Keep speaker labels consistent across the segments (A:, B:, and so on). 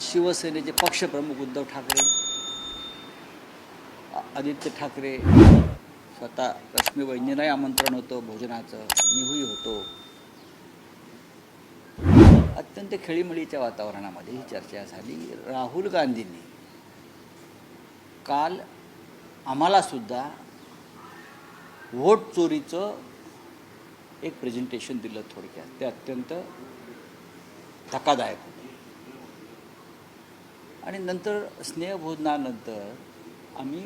A: शिवसेनेचे पक्षप्रमुख उद्धव ठाकरे आदित्य ठाकरे स्वतः रश्मी वैद्यनाही आमंत्रण होतं भोजनाचं मीही होतो. अत्यंत खेळीमेळीच्या वातावरणामध्ये ही चर्चा झाली. राहुल गांधींनी काल आम्हालासुद्धा व्होट चोरीचं एक प्रेझेंटेशन दिलं थोडक्यात. ते अत्यंत धक्कादायक होतं. आणि नंतर स्नेहभोजनानंतर आम्ही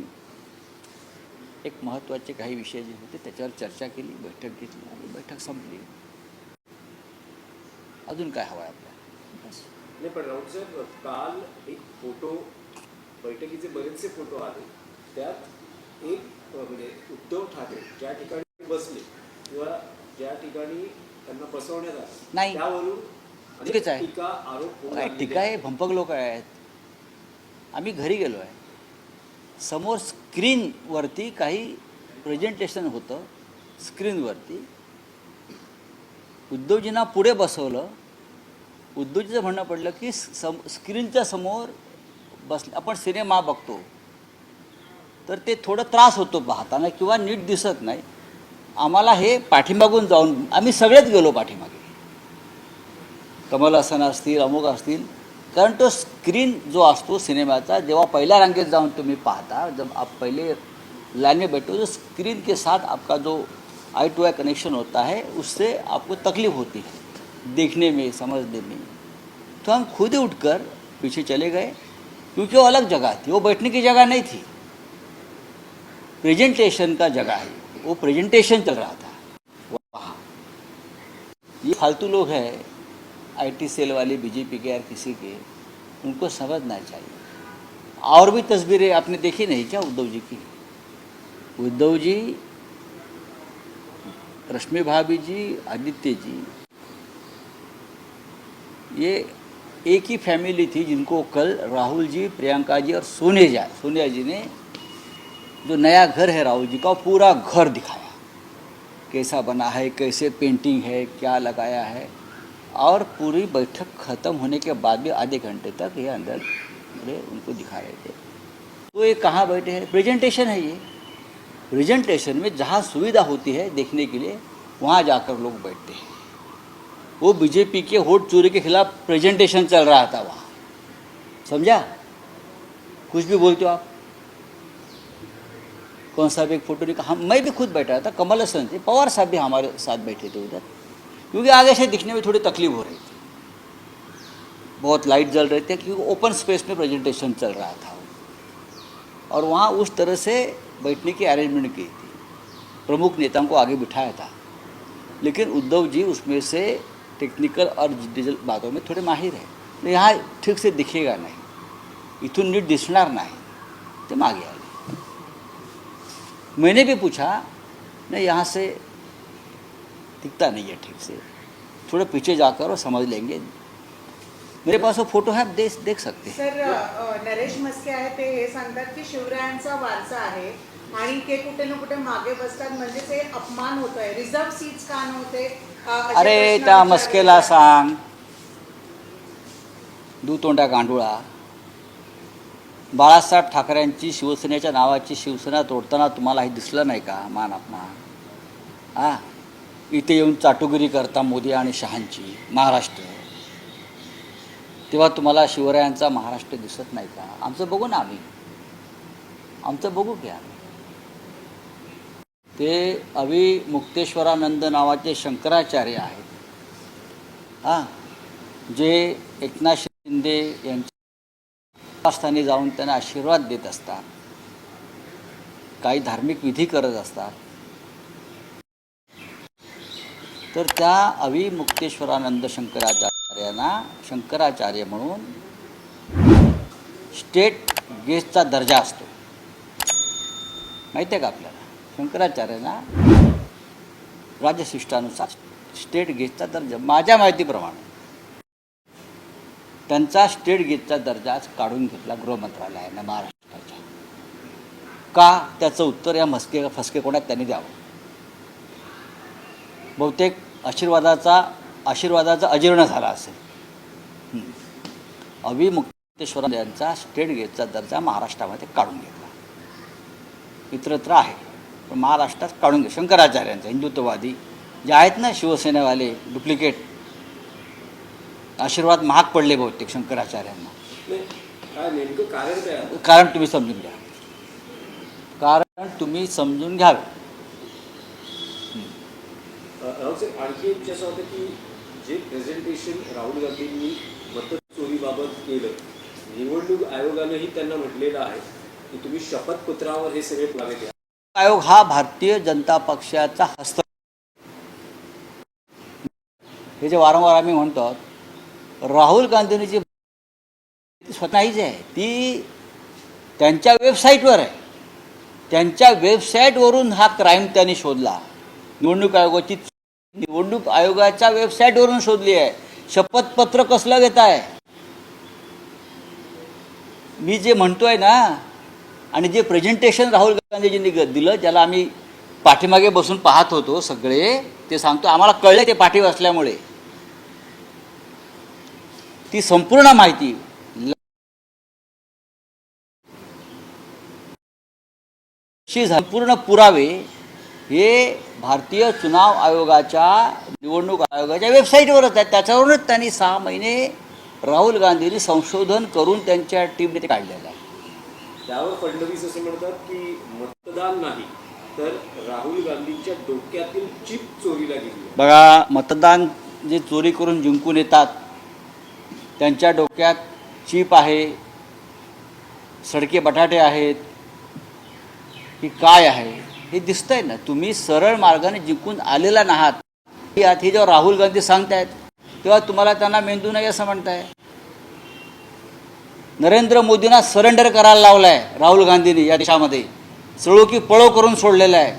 A: एक महत्त्वाचे काही विषय जे होते त्याच्यावर चर्चा केली बैठक घेतली आणि बैठक संपली. अजून काय हवं आहे आपल्याला? बस.
B: नाही पण राऊत साहेब काल एक फोटो बैठकीचे बरेचसे फोटो आले. त्यात एक म्हणजे उद्धव ठाकरे ज्या ठिकाणी बसले किंवा ज्या ठिकाणी त्यांना बसवण्यात आलं
A: नाही.
B: त्यावरून. टीका आरोप
A: टीका आहे? भंपक लोक आहेत. आम्ही घरी गेलो आहे. समोर स्क्रीनवरती काही प्रेझेंटेशन होतं. स्क्रीनवरती उद्योजींना पुढे बसवलं. उद्योजीचं म्हणणं पडलं की सम स्क्रीनच्या समोर बस आपण सिनेमा बघतो. तर ते थोडं त्रास होतो पाहताना किंवा नीट दिसत नाही. आम्हाला हे पाठीमागून जाऊन आम्ही सगळेच गेलो पाठीमागे. कमल हसन असतील अमुक असतील कारण तो स्क्रीन जो असतो सिनेमाचा, जेव्हा पहिल्या रांगेत जाऊन तुम्ही पाहता, जब आप पहले लाइन में बैठो तो स्क्रीन के साथ आपका जो आई टू आई कनेक्शन होता है, उससे आपको तकलीफ़ होती है, देखने में, समझने में। तो हम खुद ही उठकर पीछे चले गए, क्योंकि वो अलग जगह थी, वो बैठने की जगह नहीं थी। प्रेजेंटेशन का जगह है, वो प्रेजेंटेशन चल रहा था, वहाँ। ये फालतू लोग हैं आईटी सेल वाले, बीजेपी के या किसी के, उनको समझना चाहिए। और भी तस्वीरें आपने देखी नहीं क्या उद्धव जी की? उद्धव जी, रश्मि भाभी जी, आदित्य जी, ये एक ही फैमिली थी जिनको कल राहुल जी, प्रियंका जी और सोनिया सोनिया जी ने जो नया घर है राहुल जी का पूरा घर दिखाया। कैसा बना है, कैसे पेंटिंग है, क्या लगाया है और पूरी बैठक ख़त्म होने के बाद भी आधे घंटे तक ये अंदर पूरे उनको दिखा रहे थे। तो ये कहाँ बैठे हैं? प्रेजेंटेशन है ये। प्रेजेंटेशन में जहाँ सुविधा होती है देखने के लिए, वहाँ जाकर लोग बैठते हैं। वो बीजेपी के वोट चोरी के खिलाफ प्रेजेंटेशन चल रहा था वहाँ। समझा? कुछ भी बोलते हो आप। कौन साहब एक फ़ोटो निकाल हम मैं भी खुद बैठा था, कमल हसन थे, पवार साहब भी हमारे साथ बैठे थे उधर। क्योंकि आगे से दिखने में थोड़ी तकलीफ़ हो रही थी। बहुत लाइट जल रही थी, क्योंकि ओपन स्पेस में प्रेजेंटेशन चल रहा था। और वहाँ उस तरह से बैठने की अरेंजमेंट की थी। प्रमुख नेताओं को आगे बिठाया था। लेकिन उद्धव जी उसमें से टेक्निकल और डिजिटल बातों में थोड़े माहिर है। तो यहाँ ठीक से दिखेगा नहीं। इथून नीट दिसणार नाही। ते मागे आले। मैंने भी पूछा, नहीं, यहाँ से दिखता नहीं है ठीक से। थोड़ा पीछे जाकर और समझ लेंगे। मेरे पास वो फोटो है आप देख देख सकते हैं।
C: सर नरेश मस्के आहे ते हे सांगतात की शिवरायांचा वारसा आहे आणि ते कुठे ना कुठे मागे बसतात. म्हणजे ते अपमान होतोय. रिझर्व सीट्स का नव्हते?
A: अरे त्या मस्केला. सांग. दुतोंडा गांडुळा. बाळासाहेब ठाकरेंची शिवसेनेच्या नावाची शिवसेना तोडताना तुम्हाला हे दिसलं नाही का? मान अपमान. हा? इथे येऊन चाटुगिरी करता मोदी आणि शहांची महाराष्ट्र. तेव्हा तुम्हाला शिवरायांचा महाराष्ट्र दिसत नाही का? आमचं बघू ना आम्ही. आमचं बघू की आम्ही. ते अवि मुक्तेश्वरानंद नावाचे शंकराचार्य आहेत. हां? जे एकनाथ शिंदे यांच्या स्थानी जाऊन त्यांना आशीर्वाद देत असतात. काही धार्मिक विधी करत असतात. तर त्या अविमुक्तेश्वरानंद शंकराचार्यांना शंकराचार्य म्हणून स्टेट गेस्टचा दर्जा असतो. माहिती आहे का आपल्याला? शंकराचार्यांना राज्यशिष्टानुसार स्टेट गेस्टचा दर्जा माझ्या माहितीप्रमाणे. त्यांचा स्टेट गेस्टचा दर्जा आज काढून घेतला गृहमंत्रालयानं महाराष्ट्राच्या. का? त्याचं उत्तर या मस्के फसके कोणात त्यांनी द्यावं? बहुतेक आशीर्वादाचा आशीर्वादाचा अजीर्ण झाला असेल. अविमुक्त सिद्धेश्वर यांचा स्टेट गेटचा दर्जा महाराष्ट्रामध्ये काढून घेतला. इतरत्र आहे. पण महाराष्ट्रात काढून घे. शंकराचार्यांचा हिंदुत्ववादी जे आहेत ना शिवसेनेवाले डुप्लिकेट आशीर्वाद महाग पडले बहुतेक शंकराचार्यांना.
B: कारण
A: तुम्ही समजून घ्या. कारण तुम्ही समजून घ्यावे.
B: आणखी एक असं होतं की जे प्रेझेंटेशन राहुल गांधींनी मतचोरीबाबत केलं निवडणूक आयोगानंही त्यांना म्हटलेलं आहे की तुम्ही शपथपत्रावर हे सगळे पुरावे द्या
A: आयोग हा भारतीय जनता पक्षाचा हस्त हे जे वारंवार आम्ही म्हणतो राहुल गांधींनी जी स्वतःहीच आहे ती त्यांच्या वेबसाईटवर आहे. त्यांच्या वेबसाईटवरून हा क्राईम त्यांनी शोधला. निवडणूक आयोगाची निवडणूक आयोगाच्या वेबसाईटवरून शोधली आहे. शपथपत्र कसलं घेत आहे? मी जे म्हणतोय ना आणि जे प्रेझेंटेशन राहुल गांधीजींनी ग- दिलं ज्याला आम्ही पाठीमागे बसून पाहत होतो सगळे ते सांगतो आम्हाला कळलं ते पाठी असल्यामुळे. ती संपूर्ण माहिती संपूर्ण पुरावे हे भारतीय चुनाव आयोगाच्या निवडणूक आयोगाच्या वेबसाईटवरच आहेत त्याच्यावरूनच त्यांनी सहा महिने राहुल गांधींनी संशोधन करून त्यांच्या टीमने ते काढलेलं आहे.
B: त्यावर फडणवीस असं म्हणतात की मतदान नाही तर राहुल गांधींच्या डोक्यातील चिप चोरीला गेली आहे.
A: बघा मतदान जे चोरी करून जिंकून येतात त्यांच्या डोक्यात चीप आहे सडके बटाटे आहेत की काय आहे? हे दिसतंय ना तुम्ही सरळ मार्गाने जिंकून आलेला नाहात. यात हे जेव्हा राहुल गांधी सांगतायत तेव्हा तुम्हाला त्यांना मेंदू नाही असं म्हणताय. नरेंद्र मोदींना सरेंडर करायला लावलाय राहुल गांधींनी या देशामध्ये. सळो की पळो करून सोडलेला आहे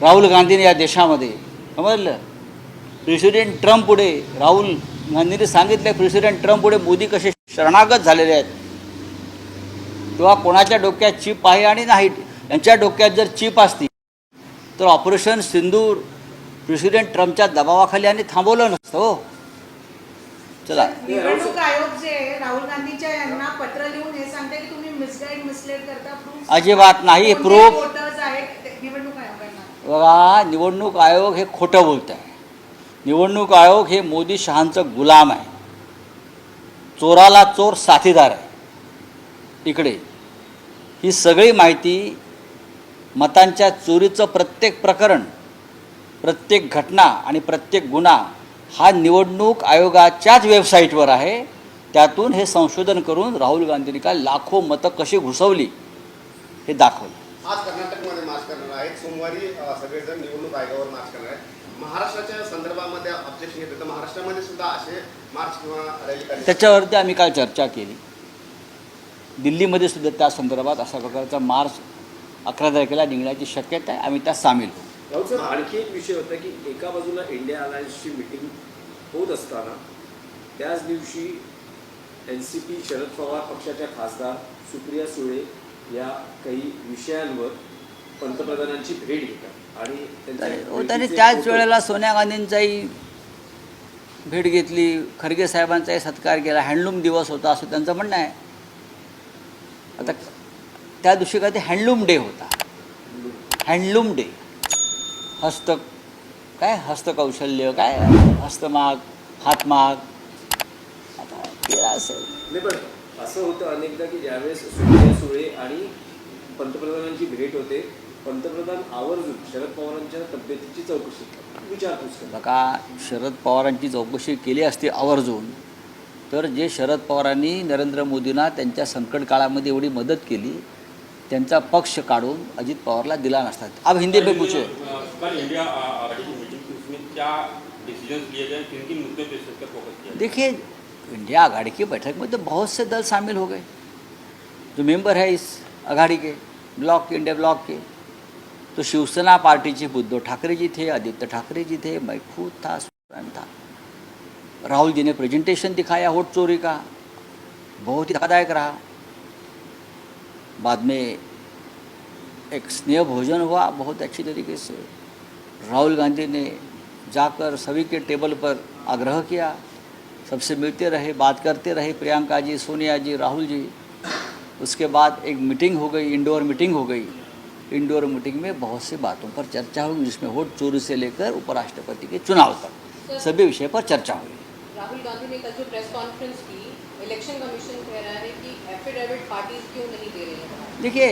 A: राहुल गांधीने या देशामध्ये. समजलं? प्रेसिडेंट ट्रम्प पुढे राहुल गांधींनी सांगितलं प्रेसिडेंट ट्रम्प पुढे मोदी कसे शरणागत झालेले आहेत. तेव्हा कोणाच्या डोक्यात चिप आहे आणि नाही? यांच्या डोक्यात जर चिप असती तर ऑपरेशन सिंदूर प्रेसिडेंट ट्रम्पच्या दबावाखाली यांनी थांबवलं नसतं हो. चला.
C: निवडणूक आयोग जे राहुल गांधीच्या यांना पत्र लिहून हे सांगते की तुम्ही मिसगाईड मिसलेड करता प्रूफ
A: अजिबात नाही प्रूफ
C: निवडणूक आयोगांना
A: बघा निवडणूक आयोग हे खोटं बोलत आहे. निवडणूक आयोग हे मोदी शहांचं गुलाम आहे. चोराला चोर साथीदार आहे. इकडे ही सगळी माहिती मतांच्या चोरीचं प्रत्येक प्रकरण प्रत्येक घटना आणि प्रत्येक गुन्हा हा निवडणूक आयोगाच्याच वेबसाईटवर आहे. त्यातून हे संशोधन करून राहुल गांधींनी काय लाखो मतं कशी घुसवली हे दाखवलं.
D: आज कर्नाटकमध्ये मार्च करणार आहेत. सोमवारी सगळेजण निवडणूक आयोगावर मार्च करणार आहेत. महाराष्ट्राच्या संदर्भामध्ये ऑब्जेक्शन घेतलं तर महाराष्ट्रामध्ये सुद्धा असे मार्च किंवा रॅली
A: त्याच्यावरती आम्ही काल चर्चा केली. दिल्लीमध्ये सुद्धा त्या संदर्भात अशा प्रकारचा मार्च अकरा तारखेला निघण्याची शक्यता आहे. आम्ही त्यात सामील होऊ.
B: साहेब आणखी एक विषय होता की एका बाजूला इंडिया अलायन्सची मिटिंग होत असताना त्याच दिवशी N C P Sharad Pawar पक्षाच्या खासदार सुप्रिया सुळे या काही विषयांवर पंतप्रधानांची भेट घेतात. आणि
A: हो, त्यांनी
B: भेटीचे
A: त्याच वेळेला सोनिया गांधींचाही भेट घेतली खरगे साहेबांचाही सत्कार केला हँडलूम दिवस होता असं त्यांचं म्हणणं आहे. आता त्या दिवशी काय ते हँडलूम डे होता. Handloom day. हस्त काय हस्तकौशल्य काय हस्तमाग हातमाग आता ते असेल.
B: नाही पण असं होतं अनेकदा की ज्यावेळेस सुप्रिया सुळे आणि पंतप्रधानांची भेट होते पंतप्रधान आवर्जून शरद पवारांच्या तब्येतीची चौकशी विचारपूस
A: बघा शरद पवारांची चौकशी केली असती आवर्जून तर जे शरद पवारांनी नरेंद्र मोदींना त्यांच्या संकट काळामध्ये एवढी मदत केली त्यांचा पक्ष काढून अजित पवारला दिला नसता. अब हिंदी पूछे.
E: पे किया?
A: देखिए इंडिया आघाड़ी की बैठक में तो बहुत से दल शामिल हो गए। जो मेंबर है इस आघाड़ी के ब्लॉक के इंडिया ब्लॉक के तो शिवसेना पार्टी चीफ उद्धव ठाकरे जी थे आदित्य ठाकरे जी थे मैं खुद था स्वयं था। राहुल जी ने प्रेजेंटेशन दिखाया वोट चोरी का। बहुत ही धक्कादायक रहा। बाद में एक स्नेह भोजन हुआ बहुत अच्छी तरीके से। राहुल गांधी ने जाकर सभी के टेबल पर आग्रह किया। सबसे मिलते रहे बात करते रहे प्रियंका जी सोनिया जी राहुल जी। उसके बाद एक मीटिंग हो गई इंडोर मीटिंग हो गई। इंडोर मीटिंग में बहुत सी बातों पर चर्चा हुई जिसमें वोट चोरी से लेकर उपराष्ट्रपति के चुनाव तक। सभी विषय पर चर्चा हुई।
F: राहुल गांधी ने कल जो प्रेस कॉन्फ्रेंस की
A: देखिए,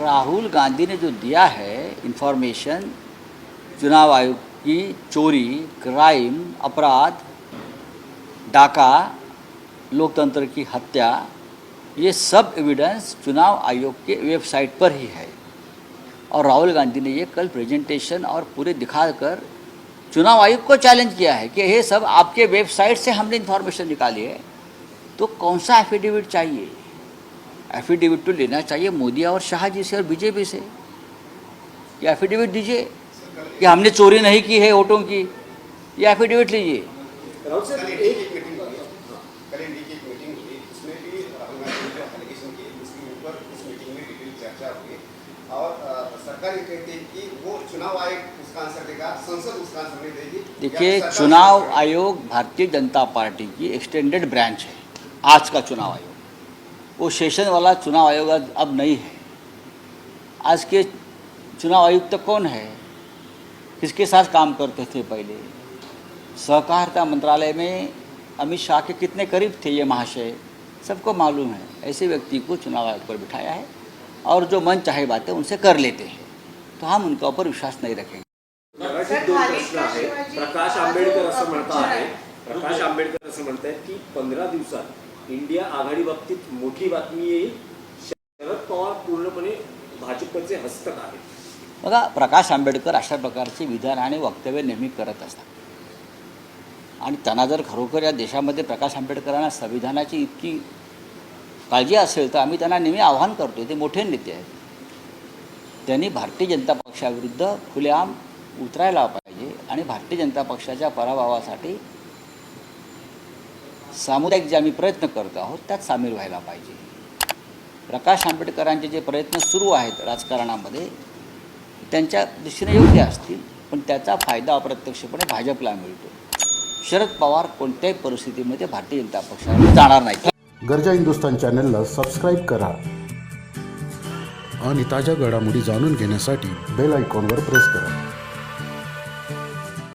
A: राहुल गांधी ने जो दिया है इंफॉर्मेशन चुनाव आयोग की चोरी क्राइम अपराध, डाका, लोकतंत्र की हत्या, ये सब एविडेंस चुनाव आयोग के वेबसाइट पर ही है। और राहुल गांधी ने ये कल प्रेजेंटेशन और पूरे दिखाकर चुनाव आयोग को चैलेंज किया है कि ये सब आपके वेबसाइट से हमने इन्फॉर्मेशन निकाली है। तो कौन सा एफिडेविट चाहिए? एफिडेविट तो लेना चाहिए मोदी और शाह जी से और बीजेपी से। ये एफिडेविट दीजिए कि हमने चोरी नहीं की है वोटों की। ये एफिडेविट लीजिए। देखिए चुनाव आयोग भारतीय जनता पार्टी की एक्सटेंडेड ब्रांच है। आज का चुनाव आयोग। वो सेशन वाला चुनाव आयोग अब नहीं है। आज के चुनाव आयुक्त तो कौन है? किसके साथ काम करते थे पहले? सहकारिता मंत्रालय में अमित शाह के कितने करीब थे ये महाशय? सबको मालूम है। ऐसे व्यक्ति को चुनाव आयोग पर बिठाया है और जो मन चाहे बातें उनसे कर लेते हैं। तो हम उनका ऊपर विश्वास नहीं रखेंगे।
B: प्रकाश आंबेडकर असं प्रकाश आंबेडकर असं की पंधरा दिवसात इंडिया आघाडी बाबतीत मोठी बातमी येईल शरद पवार पूर्णपणे भाजपचे हस्तक आहेत.
A: बघा प्रकाश आंबेडकर अशा प्रकारचे विधान आणि वक्तव्य नेहमी करत असतात. आणि त्यांना जर खरोखर या देशामध्ये प्रकाश आंबेडकरांना संविधानाची इतकी काळजी असेल तर आम्ही त्यांना नेहमी आव्हान करतो ते मोठे नेते आहेत. त्यांनी भारतीय जनता पक्षाविरुद्ध खुलेआम उतरायला पाहिजे आणि भारतीय जनता पक्षाच्या पराभवासाठी सामुदायिक जे आम्ही प्रयत्न करतो आहोत त्यात सामील व्हायला पाहिजे. प्रकाश आंबेडकरांचे जे प्रयत्न सुरू आहेत राजकारणामध्ये त्यांच्या दृष्टीने योग्य असतील पण त्याचा फायदा अप्रत्यक्षपणे भाजपला मिळतो. शरद पवार कोणत्याही परिस्थितीमध्ये भारतीय जनता पक्षाला जाणार नाही.
G: गरजा हिंदुस्तान चॅनलला सबस्क्राईब करा
H: आणि ताज्या घडामोडी जाणून घेण्यासाठी
G: बेल आयकॉनवर प्रेस करा.